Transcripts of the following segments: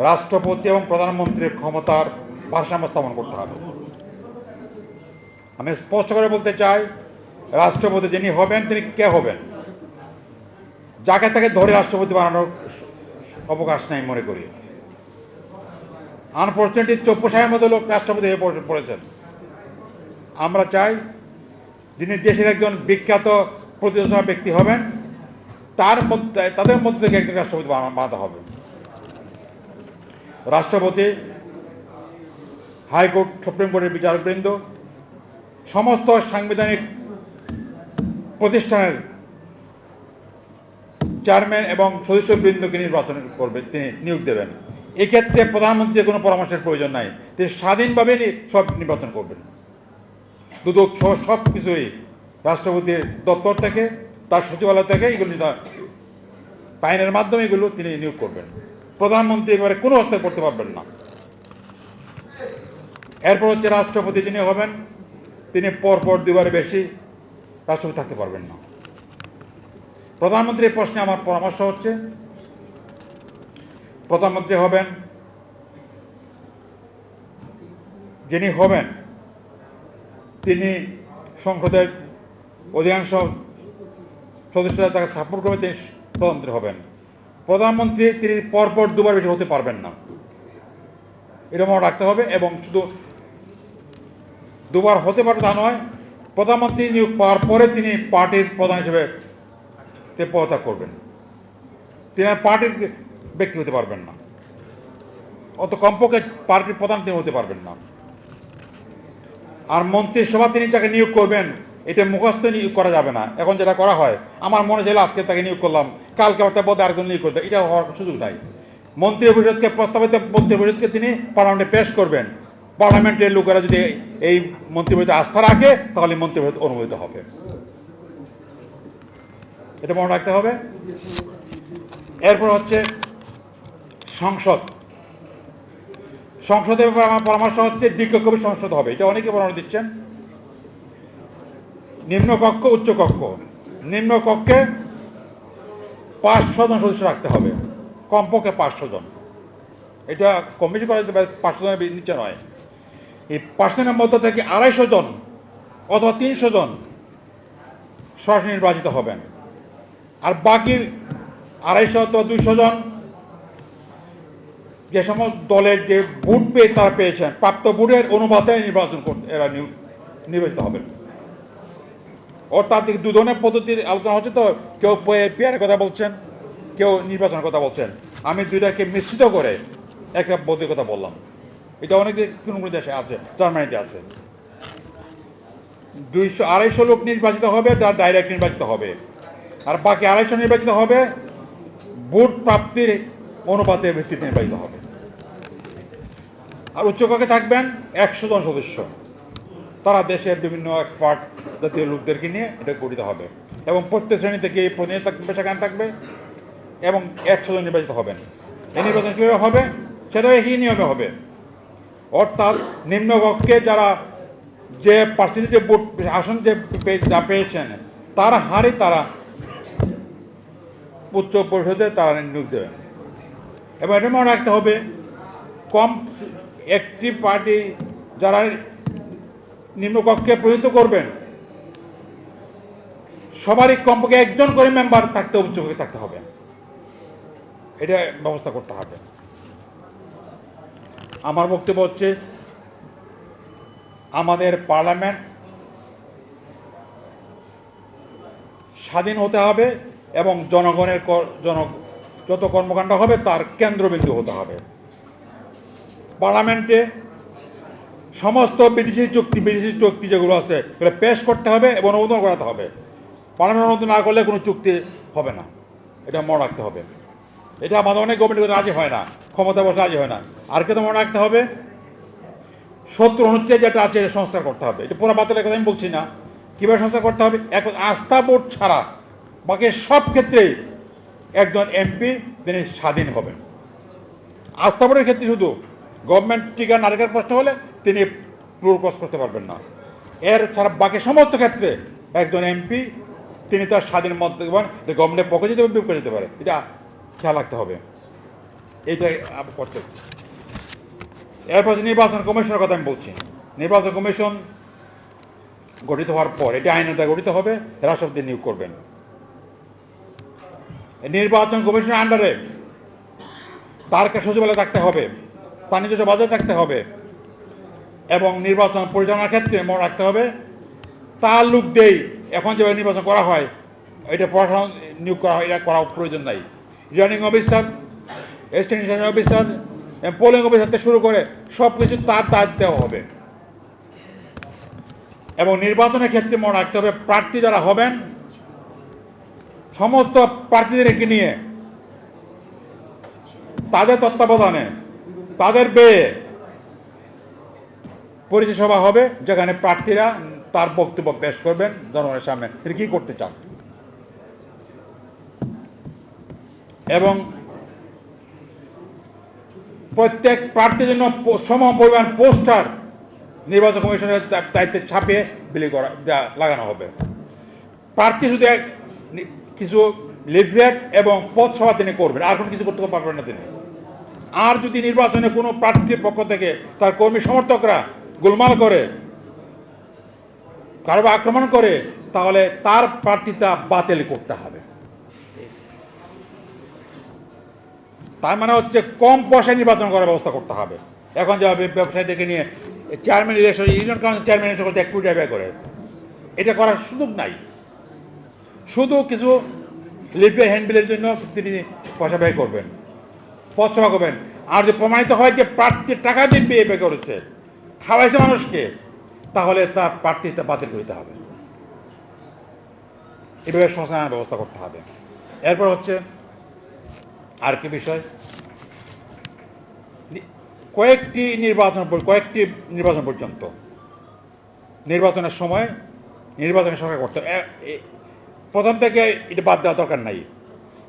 রাষ্ট্রপতি এবং প্রধানমন্ত্রীর ক্ষমতার ভারসাম্য স্থাপন করতে হবে। আমি স্পষ্ট করে বলতে চাই, রাষ্ট্রপতি যিনি হবেন, তিনি কে হবেন? যাকে তাকে ধরে রাষ্ট্রপতি বানানোর অবকাশ নাই মনে করি। আনফর্চুনেটলি চব্বু সাহেবের মতো লোক রাষ্ট্রপতি হয়ে পড়েছেন। আমরা চাই, যিনি দেশের একজন বিখ্যাত প্রতিষ্ঠা ব্যক্তি হবেন, তার মধ্যে তাদের মধ্যে থেকে একজন রাষ্ট্রপতি বানা- বানাতে হবে। রাষ্ট্রপতি, হাইকোর্ট, সুপ্রিম কোর্টের বিচারকবৃন্দ, সমস্ত সাংবিধানিক প্রতিষ্ঠানের চেয়ারম্যান এবং সদস্যবৃন্দকে নির্বাচন করবে, তিনি নিয়োগ দেবেন। এক্ষেত্রে প্রধানমন্ত্রীর কোনো পরামর্শের প্রয়োজন নাই। তিনি স্বাধীনভাবে সব নির্বাচন করবেন। দুদক সহ সব কিছুই রাষ্ট্রপতির দপ্তর থেকে, তার সচিবালয় থেকে এগুলো আইনের মাধ্যমে এগুলো তিনি নিয়োগ করবেন। প্রধানমন্ত্রী এবারে কোনো হস্তে করতে পারবেন না। এরপর হচ্ছে রাষ্ট্রপতি যিনি হবেন, তিনি পরপর দুবারে বেশি রাষ্ট্রপতি থাকতে পারবেন না। প্রধানমন্ত্রীর প্রশ্নে আমার পরামর্শ হচ্ছে, প্রধানমন্ত্রী হবেন, যিনি হবেন, তিনি সংসদের অধিকাংশ সদস্যরা তাকে সাপোর্ট করবে, তিনি প্রধানমন্ত্রী হবেন। প্রধানমন্ত্রী, তিনি পরপর দুবার বেশি হতে পারবেন না। এটা মনে রাখতে হবে এবং শুধু দুবার হতে পারে তা নয়, প্রধানমন্ত্রী নিয়োগ পাওয়ার পরে তিনি পার্টির প্রধান হিসেবে পদত্যাগ করবেন। তিনি পার্টির ব্যক্তি হতে পারবেন না। অত কমপক্ষে পার্টির প্রধান তিনি হতে পারবেন না। আর মন্ত্রিসভা তিনি যাকে নিয়োগ করবেন, এটা মুখস্থ নিয়োগ করা যাবে না। এখন যেটা করা হয়, আমার মনে ছিল আজকে তাকে নিয়োগ করলাম কালকে একটা পদে আরেকজন নিয়োগ করতে। এটা হওয়ার সুযোগ নাই। মন্ত্রী পরিষদকে, প্রস্তাবিত মন্ত্রী পরিষদকে তিনি পার্লামেন্টে পেশ করবেন। পার্লামেন্টের লোকেরা যদি এই মন্ত্রী পরিষদে আস্থা রাখে, তাহলে মন্ত্রী পরিষদ অনুমোদিত হবে। এটা মনে রাখতে হবে। এরপর হচ্ছে সংসদ। সংসদের ব্যাপারে আমার পরামর্শ হচ্ছে দ্বিকক্ষী সংসদ হবে। এটা অনেকে পরামর্শ দিচ্ছেন। নিম্নকক্ষ, উচ্চকক্ষ। নিম্নকক্ষে পাঁচশো জন সদস্য রাখতে হবে, কমপক্ষে পাঁচশো জন। এটা কম বেশি করা যেতে পারে, পাঁচশো জনের নিচে নয়। এই পাঁচশো জনের মধ্য থেকে আড়াইশো জন অথবা তিনশো জন সরাসরি নির্বাচিত হবেন। আর বাকি আড়াইশো অথবা দুইশো জন যে সমস্ত দলের যে ভোট পেয়ে তারা পেয়েছেন, প্রাপ্ত ভোটের অনুপাতে নির্বাচন করতে এরা নির্বাচিত হবেন। অর্থাৎ দু ধরনের পদ্ধতির আলোচনা হচ্ছে তো, কেউ পেয়ারের কথা বলছেন, কেউ নির্বাচনের কথা বলছেন। আমি দুইটাকে মিশ্রিত করে একটা পদ্ধতির কথা বললাম। এটা অনেক কোনো কোনো দেশে আছে, জার্মানিতে আছে। দুইশো আড়াইশো লোক নির্বাচিত হবে, তার ডাইরেক্ট নির্বাচিত হবে। আর বাকি আড়াইশো নির্বাচিত হবে, ভোট প্রাপ্তির অনুপাতের ভিত্তিতে নির্বাচিত হবে। আর উচ্চকক্ষে থাকবেন একশো জন সদস্য। তারা দেশের বিভিন্ন এক্সপার্ট জাতীয় লোকদেরকে নিয়ে এটা গঠিত হবে। এবং প্রত্যেক শ্রেণি থেকে প্রতিনিধি পেশাগান থাকবে? এবং একশো জন নির্বাচিত হবেন। এই নির্বাচন কীভাবে হবে? সেটাও একই নিয়মে হবে। অর্থাৎ নিম্নকক্ষে যারা যে পার্সেন্টেজ ভোট আসন যে যা পেয়েছেন, তার হারে তারা উচ্চ পরিষদে তারা নিয়োগ দেবেন। এবং এটা মনে রাখতে হবে, কম একটি পার্টি যারা নিম্নকক্ষে পরিণত করবেন। সবারই কমপক্ষে একজন করে মেম্বার থাকতে উচ্চকক্ষে থাকতে হবে। এটা ব্যবস্থা করতে হবে। আমার বক্তব্য হচ্ছে, আমাদের পার্লামেন্ট স্বাধীন হতে হবে এবং জনগণের জন, যত কর্মকাণ্ড হবে তার কেন্দ্রবিন্দু হতে হবে। পার্লামেন্টে সমস্ত বিদেশি চুক্তি বিদেশি চুক্তি যেগুলো আছে, এগুলো পেশ করতে হবে এবং অনুমোদন করাতে হবে। পার্লামেন্ট অনুমোদন না করলে কোনো চুক্তি হবে না। এটা মনে রাখতে হবে। এটা আমাদের অনেক গভর্নমেন্ট রাজি হয় না। ক্ষমতা বসে রাজি হয় না। আর কে তো মনে রাখতে হবে সত্তর অনুচ্ছেদ যেটা আছে, এটা সংস্কার করতে হবে। এটা পুরো বাতিলের কথা আমি বলছি না। কীভাবে সংস্কার করতে হবে? এক আস্থা ভোট ছাড়া। বাকি সব ক্ষেত্রেই একজন এমপি তিনি স্বাধীন হবেন। আস্থা ভোটের ক্ষেত্রে শুধু গভর্নমেন্ট টিকা নারিকার প্রশ্ন হলে তিনি প্রোক্রস করতে পারবেন না। এর ছাড়া বাকি সমস্ত ক্ষেত্রে একজন এমপি, তিনি তার স্বাধীন মত দেবেন গভর্নমেন্টের পক্ষে যেতে পারে, বিপক্ষে যেতে পারে, এটা খেয়াল রাখতে হবে। এইটাই করতে এরপর নির্বাচন কমিশনের কথা আমি বলছি। নির্বাচন কমিশন গঠিত হওয়ার পর এটি আইনতা গঠিত হবে, রাষ্ট্রপতি নিয়োগ করবেন। নির্বাচন কমিশনের আন্ডারে তার সচিবালয় থাকতে হবে তার নিজস্ব বাজার থাকতে হবে এবং নির্বাচন পরিচালনার ক্ষেত্রে মনে রাখতে হবে। তার লোক দেই, এখন যেভাবে নির্বাচন করা হয়, এটা পড়াশোনা নিয়োগ করা হয়, এটা করা প্রয়োজন নাই। Returning officer extension officer polling officer থেকে শুরু করে সব কিছু তার দায়িত্ব হবে। এবং নির্বাচনের ক্ষেত্রে মনে রাখতে হবে, প্রার্থী যারা হবেন, সমস্ত প্রার্থীদেরকে নিয়ে, তাদের তত্ত্বাবধানে, তাদের বেয়ে পরিচয় সভা হবে, যেখানে প্রার্থীরা তার বক্তব্য পেশ করবেন জনগণের সামনে। তিনি কি করতে চান? এবং প্রত্যেক প্রার্থীর জন্য সম পরিমাণ পোস্টার নির্বাচন কমিশনের দায়িত্বে ছাপিয়ে বিলি করা লাগানো হবে। প্রার্থী শুধু এক কিছু লিফলেট এবং পথসভা তিনি করবেন। আর কোনো কিছু করতে পারবেন না তিনি। আর যদি নির্বাচনে কোনো প্রার্থীর পক্ষ থেকে তার কর্মী সমর্থকরা গোলমাল করে, কারও আক্রমণ করে, তাহলে তার প্রার্থীতা বাতিল করতে হবে। তার মানে হচ্ছে কম পয়সায় নির্বাচন করার ব্যবস্থা করতে হবে। এখন যেভাবে ব্যবসায়ীদেরকে নিয়ে chairman election union council chairman election করতে এক কোটি টাকা করে, এটা করার সুযোগ নাই। শুধু কিছু লিপে হ্যান্ডবিলের জন্য তিনি পয়সা ব্যয় করবেন, পথসভা করবেন। আর যদি প্রমাণিত হয় যে প্রার্থী টাকা দিয়ে বিয়ে করেছে খাওয়াইছে মানুষকে, তাহলে তার প্রার্থীটা বাতিল করতে হবে। এভাবে শ্মশানের ব্যবস্থা করতে হবে। এরপর হচ্ছে আর কি বিষয় কয়েকটি নির্বাচন কয়েকটি নির্বাচন পর্যন্ত, নির্বাচনের সময় নির্বাচনের সরকার করতে প্রথম থেকে এটা বাদ দেওয়া দরকার নাই।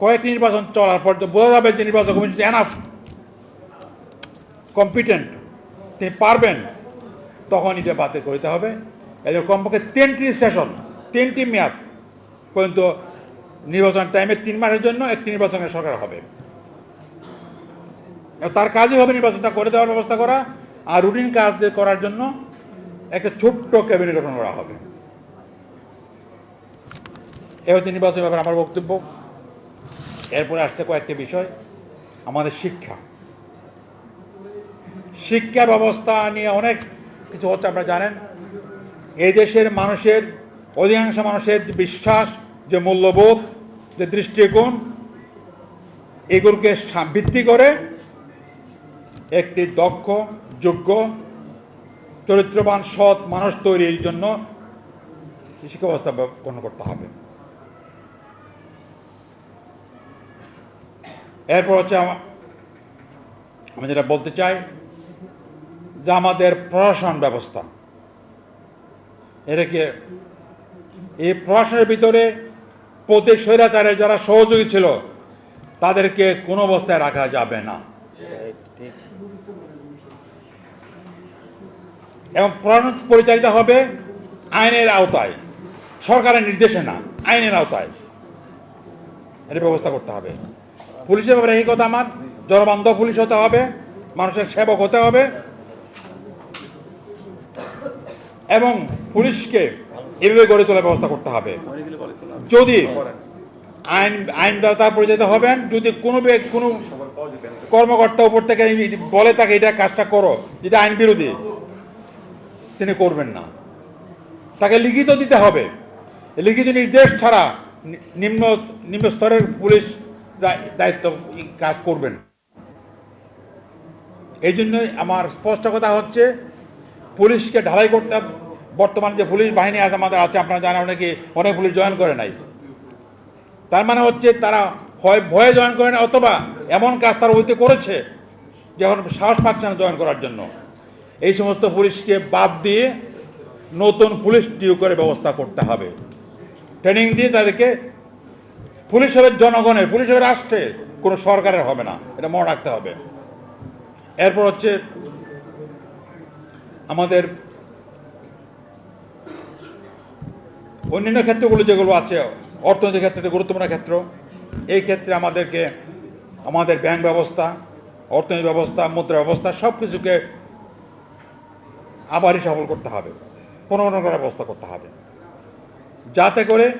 কয়েকটি নির্বাচন চলার পর বোঝা যাবে যে নির্বাচন কমিশন এনাফ কম্পিটেন্ট তিনি পারবেন। তখন এটা বাতিল করতে হবে। যে কমপক্ষে তিনটি সেশন, তিনটি মেয়াদ পর্যন্ত নির্বাচন টাইমে তিন মাসের জন্য একটি নির্বাচনের সরকার হবে। তার কাজই হবে নির্বাচনটা করে দেওয়ার ব্যবস্থা করা আর রুটিন কাজ করার জন্য একটা ছোট্ট ক্যাবিনেট গঠন করা হবে। এ হচ্ছে নির্বাচনের ব্যাপারে আমার বক্তব্য। এরপরে আসছে কয়েকটি বিষয়। আমাদের শিক্ষা। শিক্ষা ব্যবস্থা নিয়ে অনেক কিছু হচ্ছে, আপনারা জানেন? এই দেশের মানুষের, অধিকাংশ মানুষের যে বিশ্বাস, যে মূল্যবোধ, যে দৃষ্টিকোণ, এগুলোকে ভিত্তি করে একটি দক্ষ, যোগ্য, চরিত্রবান, সৎ মানুষ তৈরির জন্য শিক্ষা ব্যবস্থা গ্রহণ করতে হবে। এরপর হচ্ছে আমি যেটা বলতে চাই যে আমাদের প্রশাসন ব্যবস্থা। এটাকে এই প্রশাসনের ভিতরে প্রতি স্বৈরাচারের যারা সহযোগী ছিল, তাদেরকে কোনো অবস্থায় রাখা যাবে না। এবং প্রশাসন পরিচালিত হবে আইনের আওতায়। সরকারের নির্দেশে না, আইনের আওতায়। এর ব্যবস্থা করতে হবে। পুলিশের ব্যাপারে এই কথা আমার, জনবান্ধব পুলিশ হতে হবে, মানুষের সেবক হতে হবে এবং পুলিশকে এভাবে গড়ে তোলার ব্যবস্থা করতে হবে। যদি আইন আইন দ্বারা পরিচালিত হবেন, যদি কোনো কোনো কর্মকর্তা উপর থেকে বলে তাকে এটা কাজটা করো, যেটা আইন বিরোধী, তিনি করবেন না। তাকে লিখিত দিতে হবে। লিখিত নির্দেশ ছাড়া নিম্ন নিম্ন স্তরের পুলিশ দায়িত্ব কাজ করবেন। এই জন্যই আমার স্পষ্ট কথা হচ্ছে, পুলিশকে ঢালাই করতে। বর্তমান যে পুলিশ বাহিনী আছে আমাদের আছে, আপনারা জানেন অনেকে, অনেক পুলিশ জয়েন করে নাই। তার মানে হচ্ছে তারা হয় ভয়ে জয়েন করে না অথবা এমন কাজ তারা হইতে করেছে যখন সাহস পাচ্ছে না জয়েন করার জন্য। এই সমস্ত পুলিশকে বাদ দিয়ে নতুন পুলিশ নিয়োগ করে ব্যবস্থা করতে হবে। ট্রেনিং দিয়ে তাদেরকে পুলিশ হবে জনগণের পুলিশ হবে রাষ্ট্রের কোনো সরকারের হবে না, এটা মনে রাখতে হবে। এরপর হচ্ছে আমাদের অন্যান্য ক্ষেত্রগুলো যেগুলো আছে, অর্থনৈতিক ক্ষেত্রে গুরুত্বপূর্ণ ক্ষেত্র। এই ক্ষেত্রে আমাদেরকে, আমাদের ব্যাংক ব্যবস্থা, অর্থনৈতিক ব্যবস্থা, মুদ্রা ব্যবস্থা সব কিছুকে আবারই সফল করতে হবে পুনর্গঠন করার ব্যবস্থা করতে হবে। যাতে করে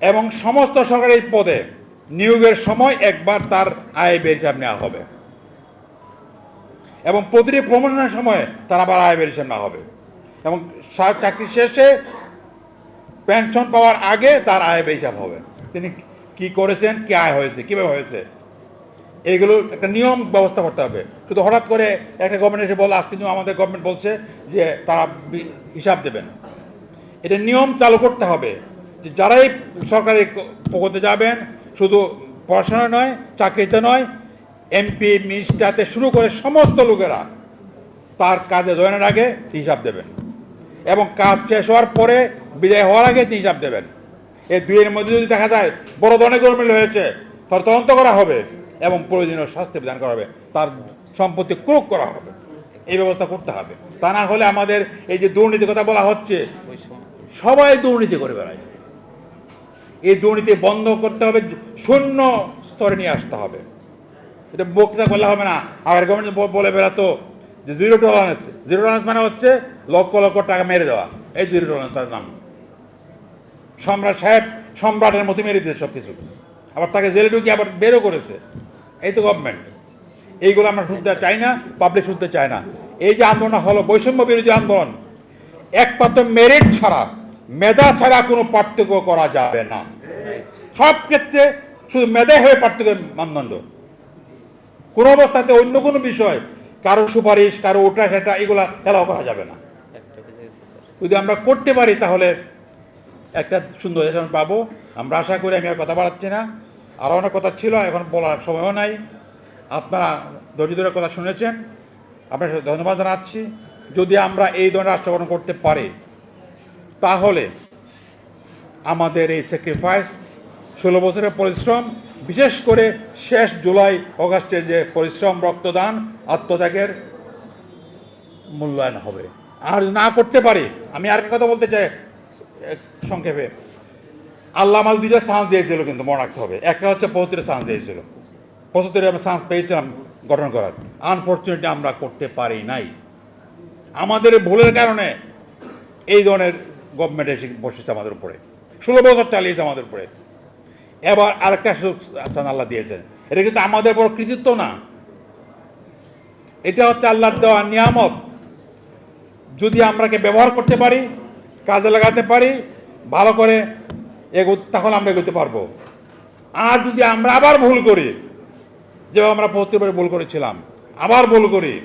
এবং সমস্ত সরকারি পদে নিয়োগের সময় একবার তার আয় বের হিসাব নেওয়া হবে। এবং প্রতিটি প্রমোশনের সময় তার আবার আয় বের হিসাব নেওয়া হবে। এবং চাকরি শেষে পেনশন পাওয়ার আগে তার আয় হিসাব হবে। তিনি কি করেছেন? কি আয় হয়েছে? কীভাবে হয়েছে? এইগুলো একটা নিয়ম ব্যবস্থা করতে হবে। শুধু হঠাৎ করে একটা গভর্নমেন্ট এসে বলে, আজকে কিন্তু আমাদের গভর্নমেন্ট বলছে যে তারা হিসাব দেবেন। এটা নিয়ম চালু করতে হবে যে যারাই সরকারি পদে যাবেন, শুধু পড়াশোনা নয়, চাকরিতে নয় এমপি মিনিস্টারতে শুরু করে সমস্ত লোকেরা তার কাজে জয়েনের আগে হিসাব দেবেন। এবং কাজ শেষ হওয়ার পরে বিদায় হওয়ার আগে তিনি হিসাব দেবেন। এই দুইয়ের মধ্যে যদি দেখা যায় বড় ধরনের গরমিল হয়েছে, তার তদন্ত করা হবে এবং প্রয়োজনীয় শাস্তি বিধান করা হবে, তার সম্পত্তি ক্রোক করা হবে। এই ব্যবস্থা করতে হবে। তা না হলে আমাদের এই যে দুর্নীতির কথা বলা হচ্ছে, সবাই দুর্নীতি করে বেড়ায়। এই দুর্নীতি বন্ধ করতে হবে, শূন্য স্তরে নিয়ে আসতে হবে। এটা বক্তৃতা করলে হবে না। আগের গভর্নমেন্ট বলে বেড়াতো যে জিরো টলারেন্স জিরো টলারেন্স মানে হচ্ছে লক্ষ লক্ষ টাকা মেরে দেওয়া। এই জিরো টলারেন্স তার নাম। সম্রাট সাহেব সম্রাটের মতো মেরে দিয়েছে সব কিছু আবার তাকে জেলে ঢুকিয়ে আবার বেরও করেছে। এই তো গভর্নমেন্ট এইগুলো আমরা শুনতে চাই না পাবলিক শুনতে চায় না। এই যে আন্দোলন হলো, বৈষম্য বিরোধী আন্দোলন, একমাত্র মেরিট ছাড়া, মেধা ছাড়া কোনো পার্থক্য করা যাবে না। সব ক্ষেত্রে শুধু মেধাই হয়ে পার্থক্যের মানদণ্ড। কোনো অবস্থাতে অন্য কোনো বিষয় কারও সুপারিশ, কারও ওটা সেটা এগুলা এলাও করা যাবে না। যদি আমরা করতে পারি তাহলে একটা সুন্দর রেজাল্ট পাবো। আমরা আশা করি আমি আর কথা বাড়াচ্ছি না। আরও অনেক কথা ছিল, এখন বলার সময়ও নাই। আপনারা ধৈর্য ধরে কথা শুনেছেন। আপনার ধন্যবাদ জানাচ্ছি। যদি আমরা এই ধরনের রাষ্ট্র গঠন করতে পারি, তাহলে আমাদের এই স্যাক্রিফাইস ষোলো বছরের পরিশ্রম বিশেষ করে শেষ জুলাই অগাস্টের যে পরিশ্রম, রক্তদান, আত্মত্যাগের মূল্যায়ন হবে। আর না করতে পারি, আমি আর কথা বলতে চাই সংক্ষেপে। আল্লাহ আমাদের দুইটা চান্স দিয়েছিল কিন্তু মনে রাখতে হবে। একটা হচ্ছে পঁয়ত্রিশ চান্স দিয়েছিল। পঁচাত্তরে আমরা চান্স পেয়েছিলাম গঠন করার। আনফর্চুনেটলি আমরা করতে পারি নাই। আমাদের ভুলের কারণে এই ধরনের গভর্নমেন্ট এসে বসেছে আমাদের উপরে। ষোলো বছর চালিয়েছে আমাদের উপরে। এবার আরেকটা সুযোগ স্থান আল্লাহ দিয়েছেন। এটা কিন্তু আমাদের বড় কৃতিত্ব না। এটা হচ্ছে আল্লাহর দেওয়া নিয়ামত। যদি আমরাকে ব্যবহার করতে পারি, কাজে লাগাতে পারি, ভালো করে এগো তখন আমরা এগোতে পারব। আর যদি আমরা আবার ভুল করি, যেভাবে আমরা প্রতিবারে ভুল করেছিলাম, আবার ভুল করি,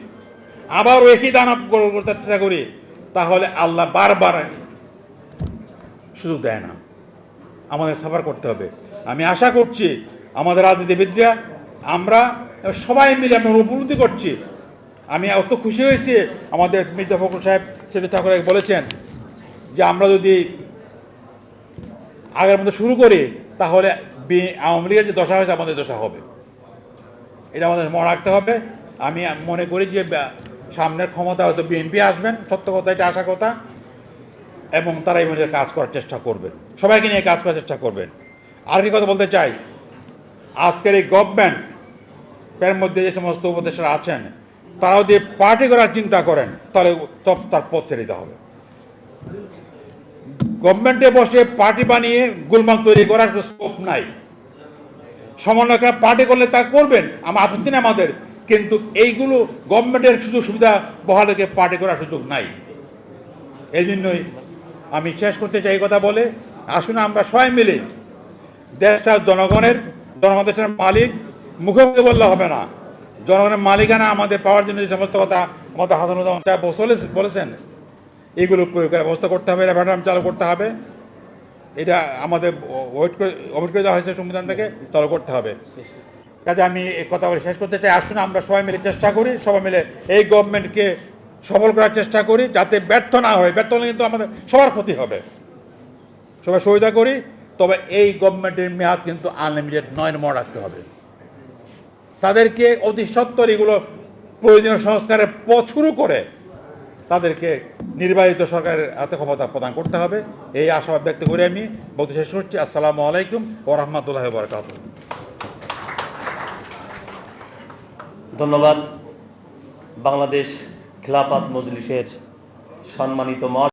আবার একই দান করতে চেষ্টা করি, তাহলে আল্লাহ বারবার সুযোগ দেয় না। আমাদের সাফার করতে হবে। আমি আশা করছি আমাদের রাজনীতিবিদরা, আমরা সবাই মিলে আমরা উপলব্ধি করছি। আমি অত খুশি হয়েছি, আমাদের মির্জা ফখরুল সাহেব সেতু ঠাকুর বলেছেন যে আমরা যদি আগের মতো শুরু করি, তাহলে আওয়ামী লীগের যে দশা হয়েছে, আমাদের দশা হবে। এটা আমাদের মনে রাখতে হবে। আমি মনে করি যে সামনের ক্ষমতা হয়তো বিএনপি আসবেন, সত্য কথা, এটা আশা কথা, এবং তারা এই কাজ করার চেষ্টা করবেন। সবাইকে নিয়ে কাজ করার চেষ্টা করবেন। আর কি কথা বলতে চাই। আজকের এই গভর্নমেন্ট এর মধ্যে যে সমস্ত উপদেষ্টা আছেন, তারাও যদি পার্টি করার চিন্তা করেন, তাহলে তার পথ ছেড়ে দিতে হবে। গভর্নমেন্টে বসে পার্টি বানিয়ে গুলমাল তৈরি করার স্কোপ নাই। সমন্বয়করা পার্টি করলে তা করবেন আমার আপত্তি নেই আমাদের। কিন্তু এইগুলো গভর্নমেন্টের সুযোগ সুবিধা বহালকে পার্টি করার সুযোগ নাই। এই জন্যই আমি শেষ করতে চাই কথা বলে। আসুন আমরা সবাই মিলে দেশটা জনগণের জনগণ দেশের মালিক মুখে মুখে বললে হবে না। জনগণের মালিকানা আমাদের পাওয়ার জন্য যে সমস্ত কথা আমাদের হাসানুজ্জামান সাহেব বলে- বলেছেন, এগুলো প্রয়োগের ব্যবস্থা করতে হবে রেফারেন্ডাম চালু করতে হবে। এটা আমাদের ওয়েট করে ওয়েট করে দেওয়া হয়েছে সংবিধান থেকে, চালু করতে হবে। কাজে আমি এই কথা বলে শেষ করতে চাই। আসুন, আমরা সবাই মিলে চেষ্টা করি, সবাই মিলে এই গভর্নমেন্টকে সফল করার চেষ্টা করি, যাতে ব্যর্থ না হয়। ব্যর্থ হলে কিন্তু আমাদের সবার ক্ষতি হবে। সবাই সুবিধা করি। তবে এই গভর্নমেন্টের মেয়াদ কিন্তু আনলিমিটেড নয় মনে রাখতে হবে। তাদেরকে অতি সত্তর এগুলো প্রয়োজনীয় সংস্কারের শুরু করে তাদেরকে নির্বাচিত সরকারের হাতে ক্ষমতা প্রদান করতে হবে। এই আশাবাদ ব্যক্ত করে আমি। বলতে শেষ করছি। আসসালামু আলাইকুম ও রহমতুল্লাহ বরকাত ধন্যবাদ। বাংলাদেশ খেলাপাত মজলিসের সম্মানিত